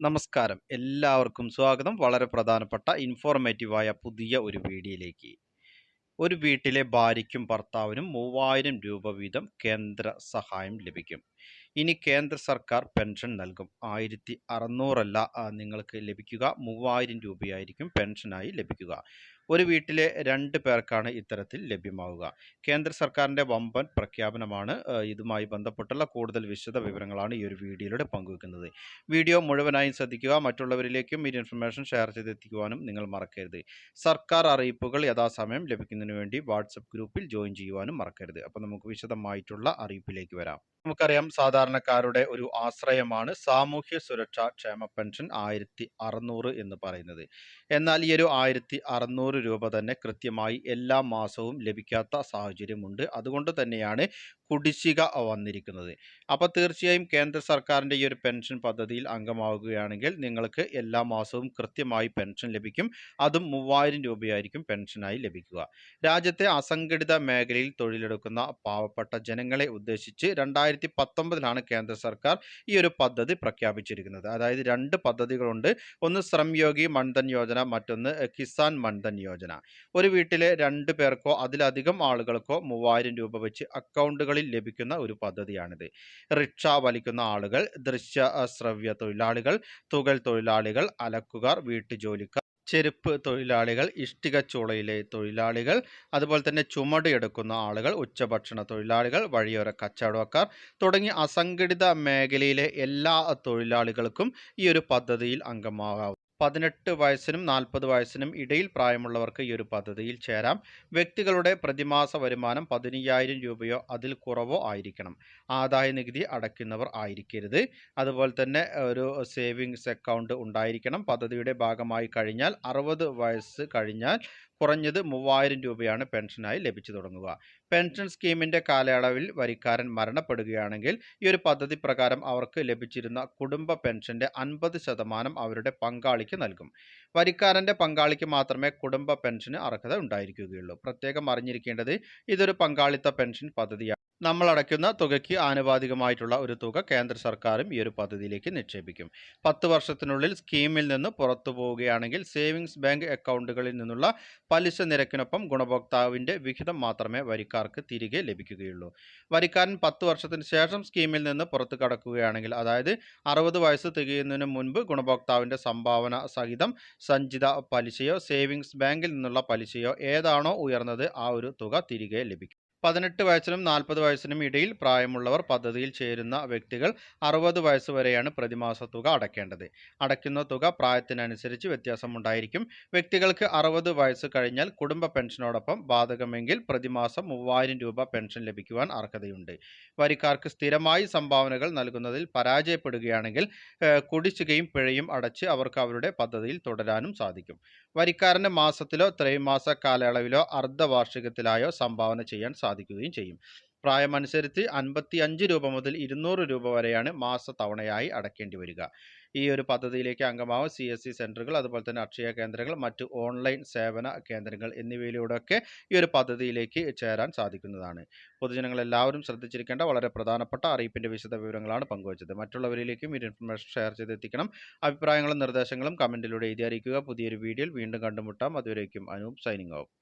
നമസ്കാരം. എല്ലാവർക്കും സ്വാഗതം. വളരെ പ്രധാനപ്പെട്ട ഇൻഫോർമേറ്റീവായ പുതിയ ഒരു വീഡിയോയിലേക്ക്. ഒരു വീട്ടിലെ ഭാര്യയ്ക്കും ഭർത്താവിനും മൂവായിരം രൂപ വീതം കേന്ദ്ര സഹായം ലഭിക്കും. ഇനി കേന്ദ്ര സർക്കാർ പെൻഷൻ നൽകും. ആയിരത്തി അറുന്നൂറല്ല നിങ്ങൾക്ക് ലഭിക്കുക. മൂവായിരം രൂപയായിരിക്കും പെൻഷനായി ലഭിക്കുക. ഒരു വീട്ടിലെ രണ്ട് പേർക്കാണ് ഇത്തരത്തിൽ ലഭ്യമാവുക. കേന്ദ്ര സർക്കാരിന്റെ വമ്പൻ പ്രഖ്യാപനമാണ് ഇതുമായി ബന്ധപ്പെട്ടുള്ള കൂടുതൽ വിശദ വിവരങ്ങളാണ് ഈ ഒരു വീഡിയോയിലൂടെ പങ്കുവെക്കുന്നത്. വീഡിയോ മുഴുവനായും ശ്രദ്ധിക്കുക മറ്റുള്ളവരിലേക്കും ഈ ഇൻഫർമേഷൻ ഷെയർ ചെയ്തെത്തിക്കുവാനും നിങ്ങൾ മറക്കരുത്. സർക്കാർ അറിയിപ്പുകൾ യഥാസമയം ലഭിക്കുന്നതിന് വേണ്ടി വാട്സപ്പ് ഗ്രൂപ്പിൽ ജോയിൻ ചെയ്യുവാനും മറക്കരുത്. അപ്പോൾ നമുക്ക് വിശദമായിട്ടുള്ള അറിയിപ്പിലേക്ക് വരാം. നമുക്കറിയാം സാധാരണക്കാരുടെ ഒരു ആശ്രയമാണ് സാമൂഹ്യ സുരക്ഷാ ക്ഷേമ പെൻഷൻ ആയിരത്തി അറുന്നൂറ് എന്ന് പറയുന്നത്. എന്നാൽ ഈ ഒരു ആയിരത്തി അറുന്നൂറ് രൂപ തന്നെ കൃത്യമായി എല്ലാ മാസവും ലഭിക്കാത്ത സാഹചര്യമുണ്ട്. അതുകൊണ്ട് തന്നെയാണ് കുടിശ്ശിക വന്നിരിക്കുന്നത്. അപ്പോൾ തീർച്ചയായും കേന്ദ്ര സർക്കാരിന്റെ ഈ ഒരു പെൻഷൻ പദ്ധതിയിൽ അംഗമാവുകയാണെങ്കിൽ നിങ്ങൾക്ക് എല്ലാ മാസവും കൃത്യമായി പെൻഷൻ ലഭിക്കും. അതും മൂവായിരം രൂപയായിരിക്കും പെൻഷനായി ലഭിക്കുക. രാജ്യത്തെ അസംഘടിത മേഖലയിൽ തൊഴിലെടുക്കുന്ന പാവപ്പെട്ട ജനങ്ങളെ ഉദ്ദേശിച്ച് രണ്ടായിരത്തി പത്തൊമ്പതിലാണ് കേന്ദ്ര സർക്കാർ ഈ ഒരു പദ്ധതി പ്രഖ്യാപിച്ചിരിക്കുന്നത്. അതായത് രണ്ട് പദ്ധതികളുണ്ട്. ഒന്ന് ശ്രംയോഗി മൺധൻ യോജന മറ്റൊന്ന് കിസാൻ മൺധൻ യോജന ഒരു വീട്ടിലെ രണ്ട് പേർക്കോ അതിലധികം ആളുകൾക്കോ മൂവായിരം രൂപ വെച്ച് അക്കൗണ്ടുകളിൽ ലഭിക്കുന്ന ഒരു പദ്ധതിയാണിത്. റിക്ഷ വലിക്കുന്ന ആളുകൾ ദൃശ്യ ശ്രവ്യ തൊഴിലാളികൾ തുകൽ തൊഴിലാളികൾ അലക്കുകാർ വീട്ടുജോലിക്കാർ ചെരുപ്പ് തൊഴിലാളികൾ ഇഷ്ടിക ചൂളയിലെ തൊഴിലാളികൾ അതുപോലെ തന്നെ ചുമട് എടുക്കുന്ന ആളുകൾ ഉച്ചഭക്ഷണ തൊഴിലാളികൾ വഴിയോര കച്ചവടക്കാർ തുടങ്ങി അസംഘടിത മേഖലയിലെ എല്ലാ തൊഴിലാളികൾക്കും ഈ ഒരു പദ്ധതിയിൽ അംഗമാകാം പതിനെട്ട് വയസ്സിനും നാൽപ്പത് വയസ്സിനും ഇടയിൽ പ്രായമുള്ളവർക്ക് ഈ ഒരു പദ്ധതിയിൽ ചേരാം. വ്യക്തികളുടെ പ്രതിമാസ വരുമാനം പതിനയ്യായിരം രൂപയോ അതിൽ കുറവോ ആയിരിക്കണം. ആദായ നികുതി അടയ്ക്കുന്നവർ ആയിരിക്കരുത്. അതുപോലെ തന്നെ ഒരു സേവിങ്സ് അക്കൗണ്ട് ഉണ്ടായിരിക്കണം. പദ്ധതിയുടെ ഭാഗമായി കഴിഞ്ഞാൽ അറുപത് വയസ്സ് കഴിഞ്ഞാൽ കുറഞ്ഞത് മൂവായിരം രൂപയാണ് പെൻഷനായി ലഭിച്ചു തുടങ്ങുക. പെൻഷൻ സ്കീമിന്റെ കാലയളവിൽ വരിക്കാരൻ മരണപ്പെടുകയാണെങ്കിൽ ഈ ഒരു പദ്ധതി പ്രകാരം അവർക്ക് ലഭിച്ചിരുന്ന കുടുംബ പെൻഷന്റെ അൻപത് ശതമാനം അവരുടെ പങ്കാളിക്ക് നൽകും. വരിക്കാരന്റെ പങ്കാളിക്ക് മാത്രമേ കുടുംബ പെൻഷന് അർഹത ഉണ്ടായിരിക്കുകയുള്ളൂ. പ്രത്യേകം അറിഞ്ഞിരിക്കേണ്ടത് ഇതൊരു പങ്കാളിത്ത പെൻഷൻ പദ്ധതിയാണ് നമ്മൾ അടയ്ക്കുന്ന തുകയ്ക്ക് ആനുപാതികമായിട്ടുള്ള ഒരു തുക കേന്ദ്ര സർക്കാരും ഈ ഒരു പദ്ധതിയിലേക്ക് നിക്ഷേപിക്കും. പത്ത് വർഷത്തിനുള്ളിൽ സ്കീമിൽ നിന്ന് പുറത്തു പോവുകയാണെങ്കിൽ സേവിങ്സ് ബാങ്ക് അക്കൗണ്ടുകളിൽ നിന്നുള്ള പലിശ നിരക്കിനൊപ്പം ഗുണഭോക്താവിന്റെ വിഹിതം മാത്രമേ വരിക്കാർക്ക് തിരികെ ലഭിക്കുകയുള്ളൂ. വരിക്കാരൻ പത്ത് വർഷത്തിന് ശേഷം സ്കീമിൽ നിന്ന് പുറത്തു കടക്കുകയാണെങ്കിൽ അതായത് അറുപത് വയസ്സ് തികയുന്നതിന് മുൻപ് ഗുണഭോക്താവിന്റെ സംഭാവന സഹിതം സഞ്ചിത പലിശയോ സേവിങ്സ് ബാങ്കിൽ നിന്നുള്ള പലിശയോ ഏതാണോ ഉയർന്നത് ആ ഒരു തുക തിരികെ ലഭിക്കും. പതിനെട്ട് വയസ്സിനും നാൽപ്പത് വയസ്സിനും ഇടയിൽ പ്രായമുള്ളവർ പദ്ധതിയിൽ ചേരുന്ന വ്യക്തികൾ അറുപത് വയസ്സ് വരെയാണ് പ്രതിമാസ തുക അടയ്ക്കേണ്ടത്. അടയ്ക്കുന്ന തുക പ്രായത്തിനനുസരിച്ച് വ്യത്യാസമുണ്ടായിരിക്കും. വ്യക്തികൾക്ക് അറുപത് വയസ്സ് കഴിഞ്ഞാൽ കുടുംബ പെൻഷനോടൊപ്പം ബാധകമെങ്കിൽ പ്രതിമാസം മൂവായിരം രൂപ പെൻഷൻ ലഭിക്കുവാൻ അർഹതയുണ്ട്. വരിക്കാർക്ക് സ്ഥിരമായി സംഭാവനകൾ നൽകുന്നതിൽ പരാജയപ്പെടുകയാണെങ്കിൽ കുടിശ്ശികയും പിഴയും അടച്ച് അവർക്ക് അവരുടെ പദ്ധതിയിൽ തുടരാനും സാധിക്കും. വരിക്കാരന് മാസത്തിലോ ത്രൈമാസ കാലയളവിലോ അർദ്ധവാർഷികത്തിലായോ സംഭാവന ചെയ്യാൻ സാധിക്കുകയും ചെയ്യും. പ്രായമനുസരിച്ച് അൻപത്തി അഞ്ച് രൂപ മുതൽ ഇരുന്നൂറ് രൂപ വരെയാണ് മാസ തവണയായി അടയ്ക്കേണ്ടി വരിക. ഈ ഒരു പദ്ധതിയിലേക്ക് അംഗമാവും സി എസ് സി സെന്ററുകൾ അതുപോലെ തന്നെ അക്ഷയ കേന്ദ്രങ്ങൾ മറ്റ് ഓൺലൈൻ സേവന കേന്ദ്രങ്ങൾ എന്നിവയിലൂടെയൊക്കെ ഈ ഒരു പദ്ധതിയിലേക്ക് ചേരാൻ സാധിക്കുന്നതാണ്. പൊതുജനങ്ങൾ എല്ലാവരും ശ്രദ്ധിച്ചിരിക്കേണ്ട വളരെ പ്രധാനപ്പെട്ട അറിയിപ്പിന്റെ വിശദ വിവരങ്ങളാണ് പങ്കുവച്ചത്. മറ്റുള്ളവരിലേക്കും ഈ ഇൻഫർമേഷൻ ഷെയർ ചെയ്തെത്തിക്കണം. അഭിപ്രായങ്ങളും നിർദ്ദേശങ്ങളും കമന്റിലൂടെ എഴുതി അറിയിക്കുക. പുതിയൊരു വീഡിയോയിൽ വീണ്ടും കണ്ടുമുട്ടാം. അതുവരേക്കും അനൂപ് സൈനിങ് ഓഫ്.